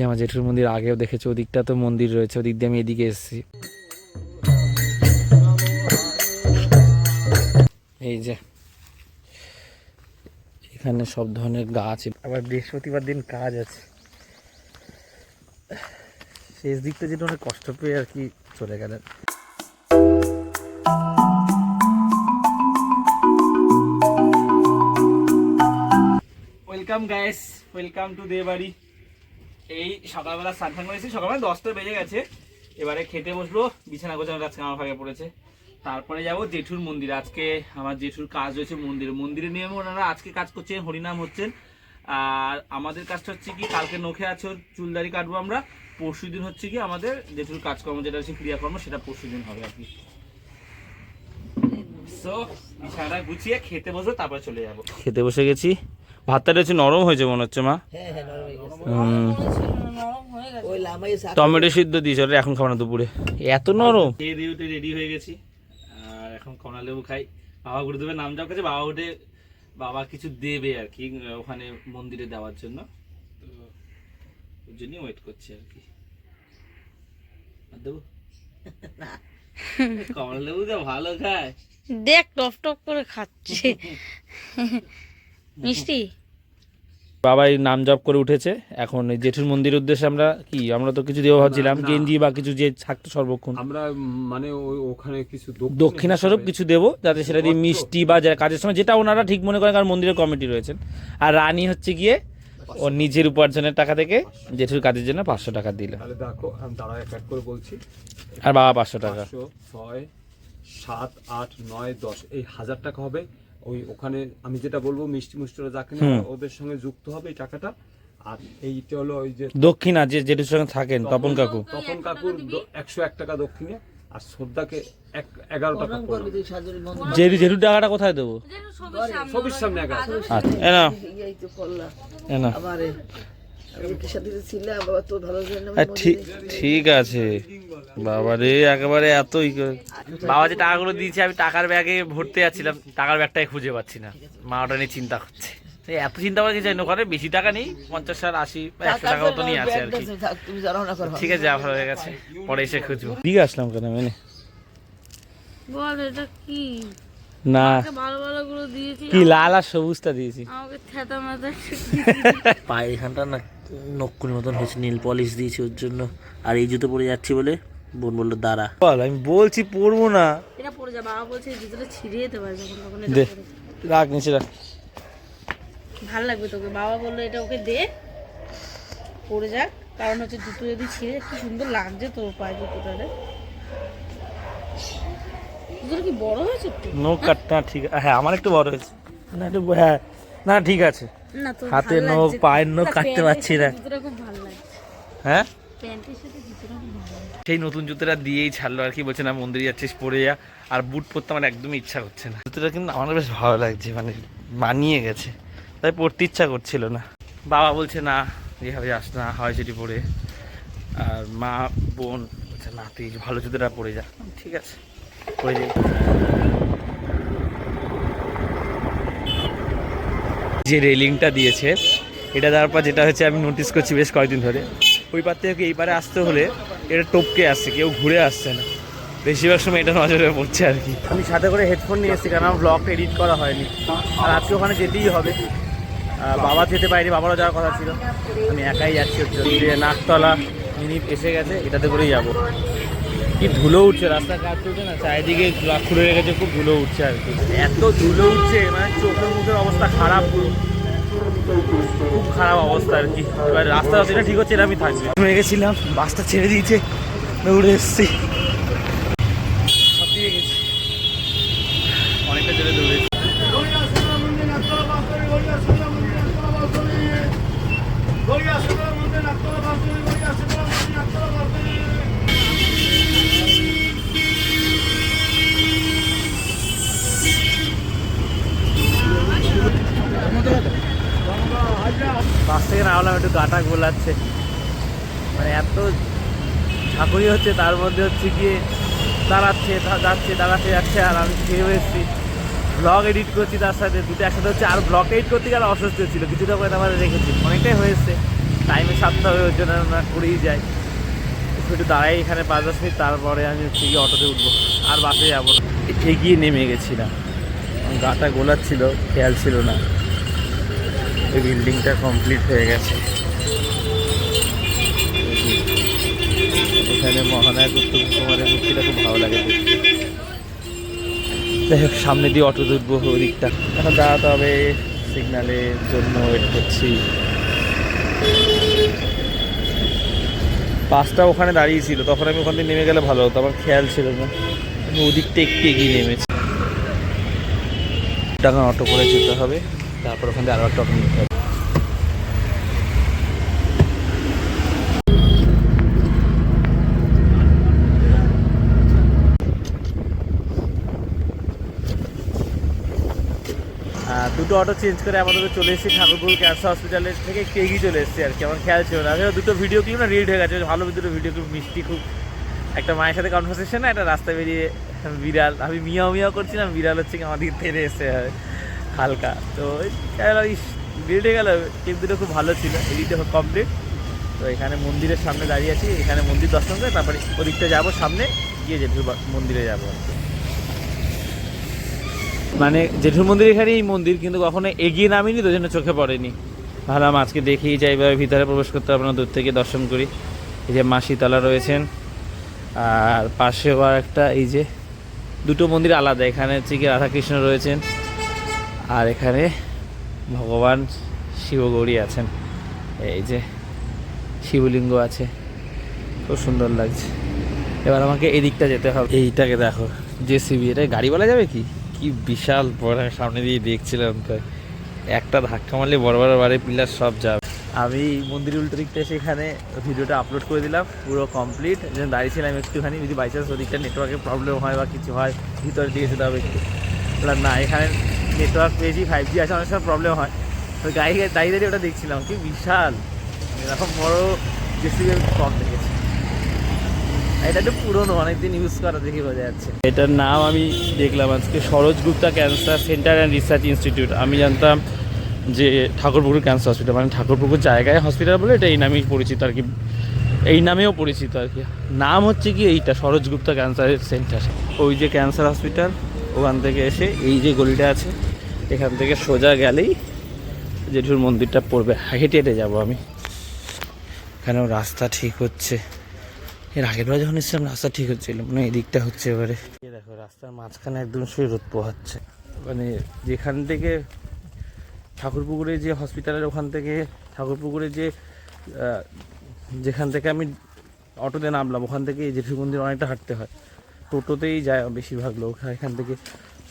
যে আমার জেঠুর মন্দির আগেও দেখেছি ওদিকটা তো মন্দির রয়েছে ওদিক দিয়ে আমি এদিকে এসেছি। এই যে এখানে সব ধরনের গাছ। আবার বৃহস্পতিবার দিন কাজ আছে। শেষ দিকটা যেটা অনেক কষ্ট পেয়ে আর কি চলে গেলেন। Welcome guys welcome to the বাড়ি এই সকালবেলা স্নান করেছি, সকালবেলা দশটা বেজে গেছে। এবারে খেতে বসবো বিছানা গোছানো আজকে আমার ভাগে পড়েছে। তারপরে যাব জেঠুর মন্দির। আজকে আমার জেঠুর কাজ রয়েছে মন্দিরে। মন্দিরে নিয়ে ওনারা আজকে কাজ করছেন, হরিনাম হচ্ছেন। আর আমাদের কাজটা হচ্ছে কি, কালকে নখে আছে চুলদারি কাটবো আমরা। পরশু দিন হচ্ছে কি আমাদের জেঠুর কাজকর্ম, যেটা হচ্ছে ক্রিয়াকর্ম, সেটা পরশু দিন হবে আর কি। সো বিছানাটা গুছিয়ে খেতে বসবো তারপরে চলে যাব। খেতে বসে গেছি। ভাতটা হচ্ছে নরম হয়েছে মনে হচ্ছে মা। হ্যাঁ হ্যাঁ নরম হয়ে গেছে। হুম। ওই লামাই শাক। টমেটো সিদ্ধ দিয়েছে ওটা এখন খাব না দুপুরে। এত নরম। খেয়ে দিয়ে উঠে রেডি হয়ে গেছি। আর এখন কমলা লেবু খাই। বাবা গুরুদেবের নাম যাও কাছে বাবা উঠে বাবা কিছু দেবে আর কি ওখানে মন্দিরে দেওয়ার জন্য। তো ওর জন্যই ওয়েট করছি আর কি। দেবো কমলা লেবু তো ভালো খায়। দেখ টপ টপ করে খাচ্ছে। মিষ্টি? বাবা এই নাম জপ করে উঠেছে। এখন এই জেঠুর মন্দির উদ্দেশ্যে আমরা কি? আমরা তো কিছু দেবো ভাবছিলাম গেঞ্জি বা কিছু যে থাকতো সর্বক্ষণ। আমরা মানে ওই ওখানে কিছু দক্ষিণ স্বরূপ কিছু দেবো যাতে সেটা দিয়ে মিষ্টি বা যা কাজের সময় যেটা ওনারা ঠিক মনে করেন কারণ মন্দিরের কমিটি রয়েছেন। আর রানী হচ্ছে গিয়ে ওর নিজের উপার্জনের টাকা থেকে জেঠুর কাজের জন্য পাঁচশো টাকা দিল। তাহলে দেখো তারা এক এক করে বলছি। আর বাবা পাঁচশো টাকা। ছয় সাত আট নয় দশ এই হাজার টাকা হবে। ওই ওখানে আমি যেটা বলব মিষ্টি মুষ্টিরা যাকে ওদের সঙ্গে যুক্ত হবে এই টাকাটা। আর এইটা হলো ওই যে দক্ষিণা যে যেটির সঙ্গে থাকেন তপন কাকু। তপন কাকুর একশো এক টাকা দক্ষিণে আর শ্রদ্ধাকে এক এগারো টাকা টাকাটা কোথায় দেবো? সবির সামনে এগারো আচ্ছা এ নাও। ঠিক ঠিক আছে। বাবা রে একেবারে এত ই করে- বাবা যে টাকাগুলো দিয়েছে আমি টাকার ব্যাগে ভরতে যাচ্ছিলাম টাকার ব্যাগটাই খুঁজে পাচ্ছি না। মা ওটা নিয়ে চিন্তা করছে। এই এত চিন্তা করার কিছু ওখানে বেশি টাকা নেই পঞ্চাশ ষাট আশি বা একশো টাকা মতো নিয়ে আছে আর কি। করো ঠিক আছে যা ভালো হয়ে গেছে পরে এসে খুঁজবো। দিকে আসলাম কেন মেনে? বল এটা কি? না। ভালো ভালো গুলো দিয়েছি কি লাল আর সবুজটা দিয়েছি। আমাকে থেতা মাথা পায়ের এখানটা না নকুর মতন হয়েছে নীল পলিশ দিয়েছি ওর জন্য। আর এই জুতো পরে যাচ্ছি বলে বোন বলল দাঁড়া। বল আমি বলছি পরবো না। এটা পড়ে যা বাবা বলছে এই জুতোটা ছিঁড়ে যেতে পারে যখন তখন দে পরে। রাখ নিচে রাখ। ভালো লাগবে তোকে বাবা বলল এটা ওকে দে পড়ে যাক। কারণ হচ্ছে জুতো যদি ছিঁড়ে কি সুন্দর লাগছে তোর পায়ে জুতোটা রে। জুতোটা কি বড় হয়েছে নো কাটটা ঠিক হ্যাঁ আমার একটু বড় হয়েছে। না একটু হ্যাঁ না ঠিক আছে। না হাতে নখ, পায়ের নখ কাটতে পারছি না। হ্যাঁ? সেই নতুন জুতোটা দিয়েই ছাড়লো আর কি বলছে না মন্দিরে যাচ্ছিস পরে যা। আর বুট পরতে আমার একদমই ইচ্ছা করছে না। জুতোটা কিন্তু আমার বেশ ভালো লাগছে মানে মানিয়ে গেছে। তাই পরতে ইচ্ছা করছিল না। বাবা বলছে না এইভাবে যাস না হয় সেটি পরে। আর মা বোন বলছে না তুই ভালো জুতোটা পরে যা। ঠিক আছে পরে যাই। যে রেলিংটা দিয়েছে, এটা দেওয়ার পর যেটা হচ্ছে আমি নোটিস করছি বেশ কয়েকদিন ধরে। ওই পার থেকে এই পারে আসতে হলে এটা টপকে আসছে, কেউ ঘুরে আসছে না। বেশিরভাগ সময় এটা নজরে পড়ছে আর কি। আমি সাথে করে হেডফোন নিয়ে এসেছি, কারণ আমার ব্লগটা এডিট করা হয়নি। আর আজকে ওখানে যেতেই হবে। বাবা যেতে পারেনি, বাবারও যাওয়ার কথা ছিল। আমি একাই যাচ্ছি নাকতলা মিনিট এসে গেছে, এটাতে করেই যাব। কি ধুলো উঠছে? রাস্তা কাজ চলছে না? চারিদিকে খুলে রেখেছে খুব ধুলো উঠছে আর কি। এত ধুলো উঠছে মানে চোখের মুখের অবস্থা খারাপ খুব খারাপ অবস্থা আর কি। এবার রাস্তা ঠিক হচ্ছে এরকমই থাকবে। গেছিলাম বাসটা ছেড়ে দিয়েছে উড়ে এসছি। গোলাচ্ছে মানে এত ঝাঁকুরি হচ্ছে, তার মধ্যে হচ্ছে গিয়ে দাঁড়াচ্ছে যাচ্ছে দাঁড়াতে যাচ্ছে, আর আমি খেয়ে এসেছি। ব্লগ এডিট করছি তার সাথে, দুটো একসাথে হচ্ছে, আর ব্লগ এডিট করতে গেলে অসুস্থ ছিল কিছুটা করে আমার রেখেছি অনেকটাই হয়েছে টাইমে সাতটা হবে ওই জন্য আমরা করেই যাই। একটু দাঁড়াই এখানে পাঁচ দশ মিনিট, তারপরে আমি হচ্ছে গিয়ে অটোতে উঠবো, আর বাসে যাব। এগিয়ে নেমে গেছিলাম। গাটা গোলাচ্ছিল, খেয়াল ছিল না। এই বিল্ডিংটা কমপ্লিট হয়ে গেছে। এখানে মহানায়ক উত্তম কুমারের মূর্তিটা খুব ভালো লাগে যাই হোক সামনে দিয়ে অটো উঠবো ওই দিকটা এখন দাঁড়াতে হবে সিগন্যালের জন্য ওয়েট করছি। বাসটা ওখানে দাঁড়িয়েছিল তখন আমি ওখান থেকে নেমে গেলে ভালো হতো আমার খেয়াল ছিল না। আমি ওদিকটা একটু এগিয়ে নেমেছি। টাকা অটো করে যেতে হবে তারপর ওখান থেকে আরও একটা অটো নিতে হবে। দুটো অটো চেঞ্জ করে আপাতত চলে এসেছি ঠাকুরপুর ক্যান্সার হসপিটালের থেকে একটু এগিয়ে চলে এসেছি আর কি, আমার খেয়াল ছিল না। দুটো ভিডিও ক্লিপ না রিড হয়ে গেছে ভালো দুটো ভিডিও ক্লিপ মিষ্টি খুব। একটা মায়ের সাথে কনভারসেশন একটা রাস্তায় বেরিয়ে বিড়াল, আমি মিয়াও মিয়াও করছিলাম, বিড়াল হচ্ছে কি আমাদের তেড়ে এসে হালকা। তো রিড হয়ে গেল ক্লিপ দুটো খুব ভালো ছিল এডিটে কমপ্লিট তো এখানে মন্দিরের সামনে দাঁড়িয়ে আছি, এখানে মন্দির দর্শন করে তারপরে ওদিকটা যাব, সামনে গিয়ে বা- মন্দিরে যাব আর কি। মানে জেঠুর মন্দির এখানে এই মন্দির কিন্তু কখনো এগিয়ে নামিনি, তো জন্য চোখে পড়েনি। ভাবলাম আজকে দেখেই যাই এবার ভিতরে প্রবেশ করতে না, দূর থেকে দর্শন করি। এই যে মা শীতলা রয়েছেন, আর পাশেও আর একটা এই যে দুটো মন্দির আলাদা, এখানে হচ্ছে কি রাধাকৃষ্ণ রয়েছেন, আর এখানে ভগবান শিবগৌরী আছেন। এই যে শিবলিঙ্গ আছে, খুব সুন্দর লাগছে। এবার আমাকে এদিকটা যেতে হবে। এইটাকে দেখো, জেসিবি, এটা গাড়ি বলা যাবে কি? কি বিশাল বড় আমি সামনে দিয়ে দেখছিলাম তো একটা ধাক্কা মারলে বড় বড় বাড়ি পিলার সব যাবে। আমি মন্দির উল্টো দিকটা এসে এখানে ভিডিওটা আপলোড করে দিলাম, পুরো কমপ্লিট দাঁড়িয়েছিলাম একটুখানি, যদি বাই চান্স ওদিকটা নেটওয়ার্কের প্রবলেম হয় বা কিছু হয় ভিতরে দিয়ে যেতে হবে একটু। না, এখানে নেটওয়ার্ক পেয়েছি ফাইভ জি আছে, অনেক সময় প্রবলেম হয়। তো গাড়ি দাঁড়িয়ে দাঁড়িয়ে ওটা দেখছিলাম, কি বিশাল। এরকম বড় জেসিবি কম এটা একটু পুরনো, অনেকদিন ইউজ করা দেখে বোঝা যাচ্ছে। এটার নাম আমি দেখলাম আজকে, Saroj Gupta cancer centre and research institute আমি জানতাম যে ঠাকুরপুকুর ক্যান্সার হসপিটাল মানে ঠাকুরপুকুর জায়গায় হসপিটাল বলে এটা এই নামেই পরিচিত আর কি, এই নামেও পরিচিত আর কি। নাম হচ্ছে কি এইটা, সরোজ গুপ্তা ক্যান্সার সেন্টার ওই যে ক্যান্সার হসপিটাল ওখান থেকে এসে এই যে গলিটা আছে, এখান থেকে সোজা গেলেই জেঠুর মন্দিরটা পড়বে। হেঁটে হেঁটে যাব আমি। এখানেও রাস্তা ঠিক হচ্ছে। এর আগের বার যখন এসেছিলাম, রাস্তা ঠিক হচ্ছিল মানে এই দিকটা হচ্ছে এবারে। দেখো, রাস্তার মাঝখানে একদম শুয়ে রোদ পোহাচ্ছে। মানে যেখান থেকে ঠাকুরপুকুরে যে হসপিটালের ওখান থেকে ঠাকুরপুকুরে যে যেখান থেকে আমি অটোতে নামলাম, ওখান থেকে জেঠু মন্দির অনেকটা হাঁটতে হয়। টোটোতেই যায় বেশিরভাগ লোক এখান থেকে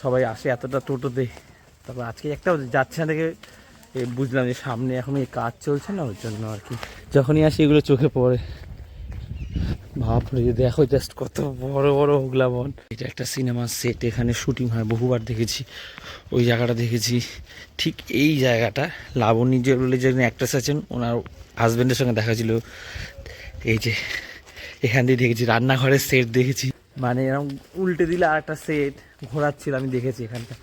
সবাই আসে এতটা টোটোতে। তারপর আজকে একটা যাচ্ছে না এ বুঝলাম যে সামনে এখন এই কাজ চলছে না ওর জন্য আর কি। যখনই আসি এগুলো চোখে পড়ে। বাপরে দেখো জাস্ট কত বড় বড় হোগলা বন। এটা একটা সিনেমার সেট এখানে শুটিং হয়, বহুবার দেখেছি। ওই জায়গাটা দেখেছি। ঠিক এই জায়গাটা লাবণী যে যে অ্যাক্ট্রেস আছেন, ওনার হাজব্যান্ডের সঙ্গে দেখা ছিল। এই যে, এখান দিয়ে দেখেছি, রান্নাঘরের সেট দেখেছি। মানে এরকম উল্টে দিলে আর একটা সেট ঘোরাচ্ছিল, আমি দেখেছি এখানটা।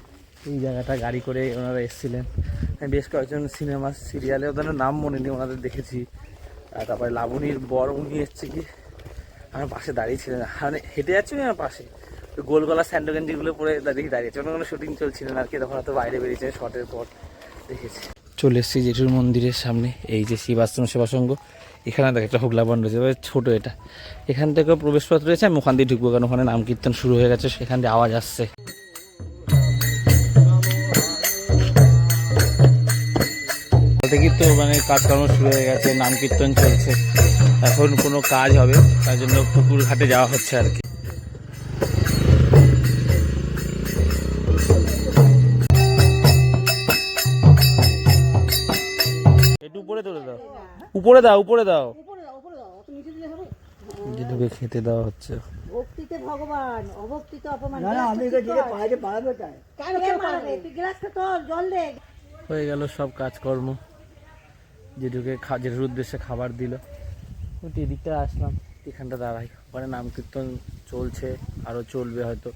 এই জায়গাটা গাড়ি করে ওনারা এসেছিলেন। আমি বেশ কয়েকজন সিনেমা সিরিয়ালে ওদের নাম মনে নেই, ওনাদের দেখেছি। আর তারপরে লাবণীর বর, উনি এসছে কি? আমার পাশে দাঁড়িয়ে ছিলেন মানে হেঁটে যাচ্ছি আমি আমার পাশে। গোল গলা স্যান্ডো গেঞ্জিগুলো পরে দেখি দাঁড়িয়েছে অন্য কোনো শুটিং চলছিল না আর কি। তখন হয়তো বাইরে বেরিয়েছে শটের পর দেখেছি। চলে এসেছি জেঠুর মন্দিরের সামনে। এই যে শিবাশ্রম সেবাসঙ্গ এখানে দেখ, একটা হুগলা বন রয়েছে ছোটো এটা। এখান থেকে প্রবেশপথ রয়েছে। আমি ওখান দিয়ে ঢুকবো, কারণ ওখানে নাম কীর্তন শুরু হয়ে গেছে। সেখান দিয়ে আওয়াজ আসছে। দেখি তো মানে কাজকর্ম শুরু হয়ে গেছে নাম কীর্তন চলছে। এখন কোনো কাজ হবে তার জন্য পুকুর ঘাটে যাওয়া হচ্ছে আর কি। একটু উপরে তুলে দাও। উপরে দাও উপরে দাও। যেটুকু খেতে দেওয়া হচ্ছে। ভক্তিতে ভগবান অভক্তিতে অপমান। না না আমি এটা দিলে পায়ে পালাবে তাই কেন কে তুই গ্লাসটা তোর জল দে। হয়ে গেল সব কাজকর্ম। যেটুকে খা, যেটুর উদ্দেশ্যে খাবার দিল। ওটি এদিকটা আসলাম। এখানটা দাঁড়াই। ওখানে নাম কীর্তন চলছে আরও চলবে হয়তো।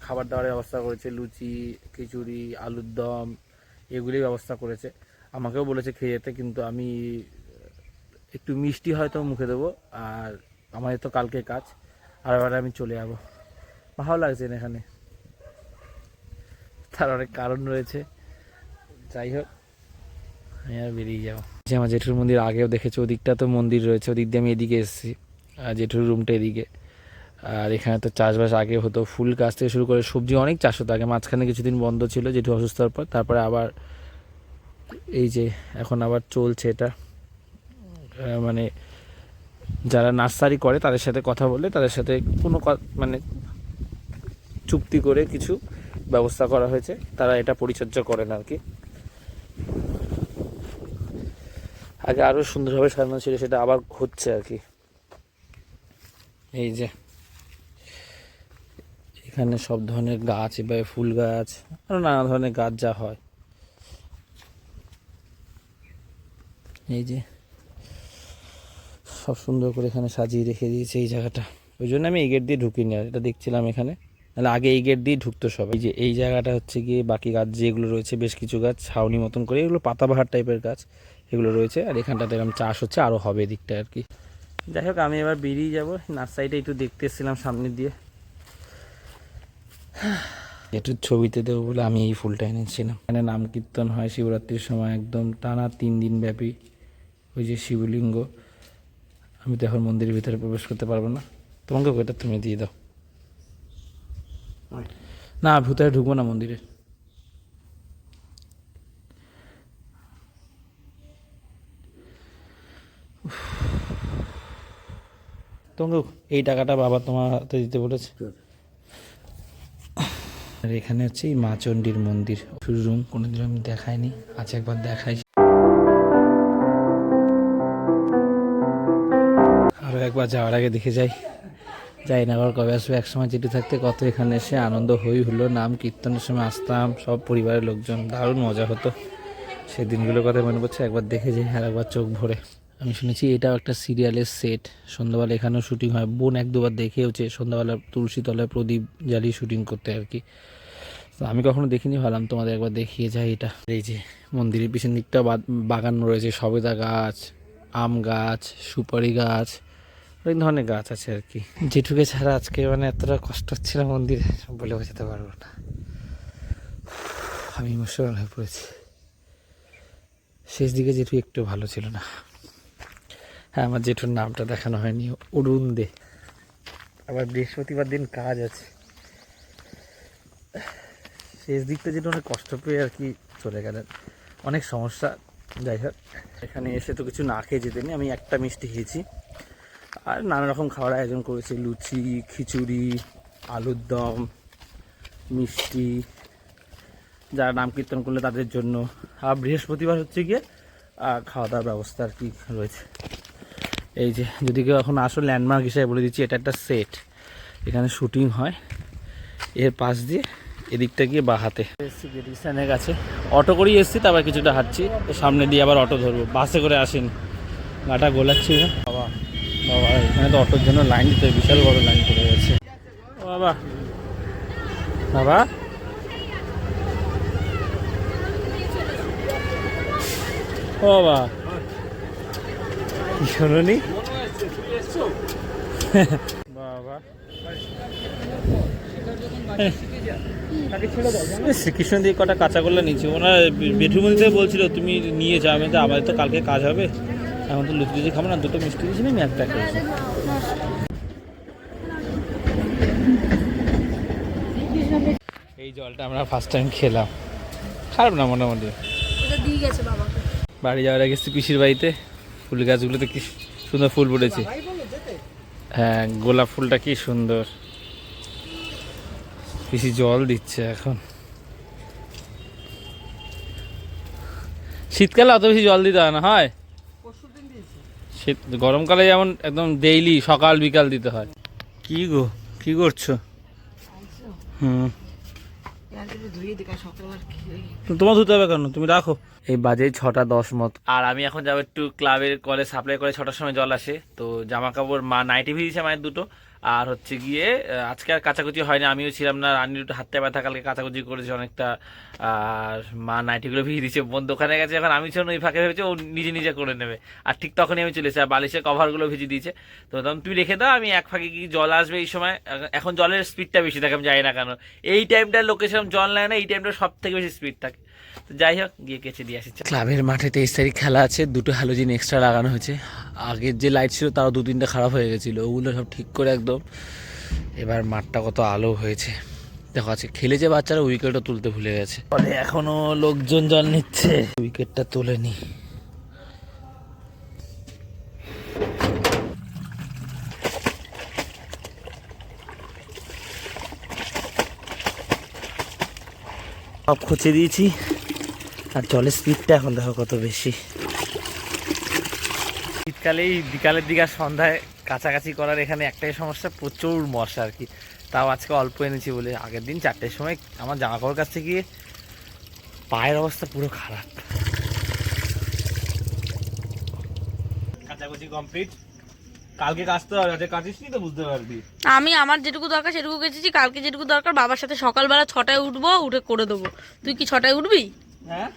খাবার দাবারের ব্যবস্থা করেছে, লুচি, খিচুড়ি, আলুর দম এগুলি ব্যবস্থা করেছে। আমাকেও বলেছে খেয়ে যেতে, কিন্তু আমি একটু মিষ্টি হয়তো মুখে দেবো, আর আমাদের তো কালকে কাজ। আর এবারে আমি চলে যাব। ভালো লাগছে এখানে। তার অনেক কারণ রয়েছে। যাই হোক আমি আর বেরিয়ে যাব। যে আমার জেঠুর মন্দির আগেও দেখেছি, ওদিকটা তো মন্দির রয়েছে, ওদিক দিয়ে আমি এদিকে এসেছি আর জেঠুর রুমটা এদিকে। আর এখানে তো চাষবাস আগে হতো, ফুল গাছ থেকে শুরু করে সবজি অনেক চাষ হতো, আগে মাঝখানে কিছুদিন বন্ধ ছিল, জেঠু অসুস্থ হওয়ার পর, তারপরে আবার এই যে এখন আবার চলছে এটা। মানে যারা নার্সারি করে, তাদের সাথে কথা বলে, তাদের সাথে কোনো মানে চুক্তি করে কিছু ব্যবস্থা করা হয়েছে, তারা এটা পরিচর্যা করেন আর কি। আগে আরও সুন্দরভাবে সাজানো ছিল, সেটা আবার হচ্ছে আর কি। এই যে, এখানে সব ধরনের গাছ, এবার ফুল গাছ আরও নানা ধরনের গাছ যা হয়। এই যে, সব সুন্দর করে এখানে সাজিয়ে রেখে দিয়েছে এই জায়গাটা। ওই জন্য আমি এই গেট দিয়ে ঢুকিনি আর, এটা দেখছিলাম এখানে। তাহলে আগে এই গেট দিয়ে ঢুকতো সব এই যে, এই জায়গাটা হচ্ছে গিয়ে বাকি গাছ যেগুলো রয়েছে, বেশ কিছু গাছ, ছাউনি মতন করে, এগুলো পাতাবাহার টাইপের গাছ। এগুলো রয়েছে আর এখানটাতে এরকম চাষ হচ্ছে আরও হবে এদিকটা আর কি। যাই হোক আমি এবার বেরিয়ে যাব। নার্সারিটা একটু দেখতে এসেছিলাম সামনে দিয়ে। একটু ছবিতে দেবো বলে আমি এই ফুলটা এনেছিলাম। এখানে নাম কীর্তন হয় শিবরাত্রির সময় একদম টানা তিন দিন ব্যাপী। ওই যে শিবলিঙ্গ। আমি তো এখন মন্দিরের ভিতরে প্রবেশ করতে পারব না। তোমাকে ওটা তুমি দিয়ে দাও। না ভিতরে ঢুকবো না মন্দিরে। তোমাকে এই টাকাটা বাবা তোমার হাতে দিতে বলেছে। আর এখানে হচ্ছে এই মা চণ্ডীর মন্দির। রুম কোনোদিন আমি দেখাইনি আজ একবার দেখাই আরও একবার যাওয়ার আগে দেখে যাই। যাই না আবার কবে আসবে? একসময় যেটু থাকতে কত এখানে এসে আনন্দ হই হলো নাম কীর্তনের সময় আসতাম সব পরিবারের লোকজন দারুণ মজা হতো। সেই দিনগুলোর কথা মনে পড়ছে একবার দেখে যাই আর একবার চোখ ভরে। আমি শুনেছি এটাও একটা সিরিয়ালের সেট। সন্ধ্যাবেলা এখানেও শুটিং হয়। বোন এক দুবার দেখেওছে, সন্ধ্যাবেলা তুলসী তলায় প্রদীপ জ্বালিয়ে শুটিং করতে আর কি। আমি কখনো দেখিনি, ভাবলাম তোমাদের একবার দেখিয়ে যাই এটা। এই যে মন্দিরের পিছন দিকটা বাগান রয়েছে, সবেদা গাছ, আম গাছ, সুপারি গাছ, অনেক ধরনের গাছ আছে আর কি। জেঠুকে ছাড়া আজকে মানে এতটা কষ্ট হচ্ছিল মন্দিরে বলে বোঝাতে পারব না। আমি ইমোশনাল হয়ে পড়েছি। শেষ দিকে জেঠু একটু ভালো ছিল না। হ্যাঁ আমার জেঠুর নামটা দেখানো হয়নি অরুণ দে আবার বৃহস্পতিবার দিন কাজ আছে। শেষ দিকটা যেটা অনেক কষ্ট পেয়ে আর কি চলে গেলেন। অনেক সমস্যা, যাই হোক। এখানে এসে তো কিছু না খেয়ে যেতে যেতেনি আমি একটা মিষ্টি খেয়েছি। আর নানা রকম খাওয়ার আয়োজন করেছি, লুচি, খিচুড়ি, আলুর দম, মিষ্টি, যারা নাম কীর্তন করলে তাদের জন্য। আর বৃহস্পতিবার হচ্ছে গিয়ে খাওয়া দাওয়ার ব্যবস্থা আর কি রয়েছে। এই যে, যদি কেউ এখন আসো ল্যান্ডমার্ক হিসেবে বলে দিচ্ছি, এটা একটা সেট এখানে শুটিং হয়। এর পাশ দিয়ে এদিকটা গিয়ে বা হাতে। এসছি গেটিস্টানের কাছে। অটো করেই এসছি, তারপর কিছুটা হাঁটছি। সামনে দিয়ে আবার অটো ধরবো। বাসে করে আসেন। গাটা গোলাচ্ছি বাবা বাবা, এখানে তো অটোর জন্য লাইন দিতে বিশাল বড় লাইন পড়ে গেছে। বাবা। বাবা। বাবা। কি শোনি বাবা শ্রীকৃষ্ণ দিয়ে কটা কাঁচা করলে নিচ্ছি ওনার বেডরুম থেকে বলছিল তুমি নিয়ে যাও আমি তো আমাদের তো কালকে কাজ হবে। এখন তো লুচি লুচি খাব না দুটো মিষ্টি দিয়েছি আমি একটা খেয়েছি এই জলটা আমরা ফার্স্ট টাইম খেলাম। খারাপ না মোটামুটি। এটা দিয়ে গেছে বাবাকে। বাড়ি যাওয়ার আগে পিসির বাড়িতে। ফুল গাছগুলোতে কি সুন্দর ফুল ফুটেছে। হ্যাঁ গোলাপ ফুলটা কি সুন্দর। পিসি জল দিচ্ছে এখন। শীতকালে অত বেশি জল দিতে হয় না, হয়? শীত, গরমকালে যেমন একদম ডেইলি সকাল বিকাল দিতে হয়। কি গো, কি করছ? হুম ধুয়ে দেখা সকাল আর খেয়ে তোমার ধুতে হবে কেন? তুমি রাখো। এই বাজে ছটা দশ মত। আর আমি এখন যাব একটু ক্লাবের কলে সাপ্লাই করে ছটার সময় জল আসে। তো জামা কাপড় মা নাইটি ভিজেছে মায়ের দুটো। আর হচ্ছে গিয়ে আজকে আর কাচাকুচি হয়নি, আমিও ছিলাম না রান্নির একটু হাতে ব্যথা, কালকে কাচাকুচি করেছে অনেকটা। আর মা নাইটিগুলো ভিজে দিচ্ছে বোন দোকানে গেছে, এখন আমি ছিলাম ওই ফাঁকে ভেবেছে ও নিজে নিজে করে নেবে। আর ঠিক তখনই আমি চলে এসেছি, আর বালিশের কভারগুলো ভিজে দিয়েছে। তো তখন তুই রেখে দাও, আমি এক ফাঁকে কি জল আসবে এই সময়। এখন জলের স্পিডটা বেশি থাকে, আমি জানি না কেন। এই টাইমটার লোকেশন জল নেয় না, এই টাইমটা সব থেকে বেশি স্পিড থাকে। যাই হোক, গিয়ে কেচে দিয়ে আসি। ক্লাবের মাঠে তেইশ তারিখ খেলা আছে, দুটো হ্যালোজিন এক্সট্রা লাগানো হয়েছে। আগের যে লাইট ছিল তাও দু তিনটা খারাপ হয়ে গেছিল, ওগুলো সব ঠিক করে একদম। এবার মাঠটা কত আলো হয়েছে। দেখো আছে খেলেছে বাচ্চারা উইকেটও তুলতে ভুলে গেছে। ফলে এখনও লোকজন জল নিচ্ছে। উইকেটটা তোলেনি সব খুঁচে দিয়েছি। আর জলের স্পিডটা এখন দেখো কত বেশি। শীতকালেই বিকালের দিকে আর সন্ধ্যায় কাছাকাছি করার এখানে একটাই সমস্যা প্রচুর মশা আর কি। তাও আজকে অল্প এনেছি বলে আগের দিন চারটের সময় আমার জামা কাপড় কাছে গিয়ে পায়ের অবস্থা পুরো খারাপ। কাচাকুচি কমপ্লিট কালকে কাচতে হবে আজকে কাচিসনি তো বুঝতে পারবি? আমি আমার যেটুকু দরকার সেটুকু গেছি কালকে যেটুকু দরকার বাবার সাথে সকালবেলা ছটায় উঠবো উঠে করে দেবো। তুই কি ছটায় উঠবি? হ্যাঁ?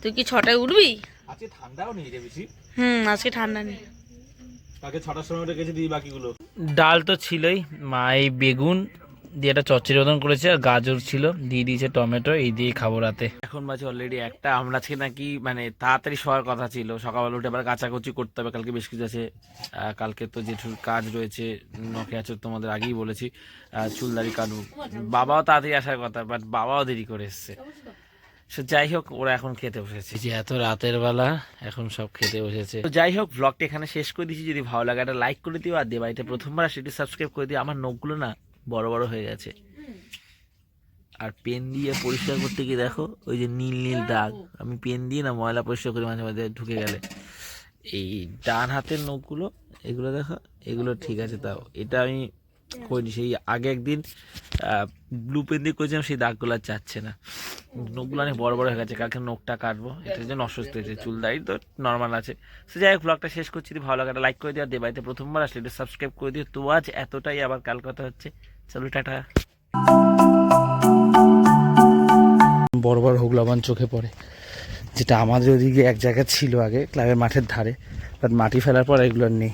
তুই কি ছটায় উঠবি? আজকে ঠান্ডাও নেই রে বেশি। হুম আজকে ঠান্ডা নেই। কালকে ছটার সময় উঠে গেছে দিই বাকিগুলো। ডাল তো ছিলই মা এই বেগুন দিয়ে একটা চচ্চড়ি মতন করেছে আর গাজর ছিল দিয়ে দিয়েছে টমেটো এই দিয়ে খাব রাতে। এখন বাজে অলরেডি একটা আমরা আজকে নাকি মানে তাড়াতাড়ি শোয়ার কথা ছিল সকালবেলা উঠে আবার কাচাকুচি করতে হবে কালকে বেশ কিছু আছে। কালকে তো জেঠুর কাজ রয়েছে নখে আছে তোমাদের আগেই বলেছি চুলদারি কাটবো। বাবাও তাড়াতাড়ি আসার কথা বাট বাবাও দেরি করে এসছে। সে যাই হোক ওরা এখন খেতে বসেছে। যে এত রাতের বেলা এখন সব খেতে বসেছে। তো যাই হোক ব্লগটা এখানে শেষ করে দিচ্ছি যদি ভালো লাগে একটা লাইক করে দিও আর দিয়ে বাড়িতে প্রথমবার সেটি সাবস্ক্রাইব করে দিও। আমার নখগুলো না বড় বড় হয়ে গেছে। আর পেন দিয়ে পরিষ্কার করতে গিয়ে দেখো ওই যে নীল নীল দাগ। আমি পেন দিয়ে না ময়লা পরিষ্কার করি মাঝে মাঝে ঢুকে গেলে। এই ডান হাতের নখগুলো এগুলো দেখো এগুলো ঠিক আছে তাও। এটা আমি করিনি সেই আগে একদিন ব্লু পেন দিয়ে করেছিলাম, সেই দাগগুলো আর যাচ্ছে না। নখগুলো অনেক বড় বড় হয়ে গেছে, কালকে নখটা কাটবো এটার জন্য অসুস্থ হয়েছে চুল দাড়ি তো নর্মাল আছে। সে যাই হোক ব্লগটা শেষ করছি, যদি ভালো লাগে লাইক করে দিও, আর দেবাইতে প্রথমবার আসলে এটা সাবস্ক্রাইব করে দিও। তো আজ এতটাই, আবার কাল কথা হচ্ছে। চলো, টাটা। বড় বড় হোগলাবান চোখে পড়ে, যেটা আমাদের ওদিকে এক জায়গায় ছিল আগে, ক্লাবের মাঠের ধারে, বাট মাটি ফেলার পর এগুলো নেই।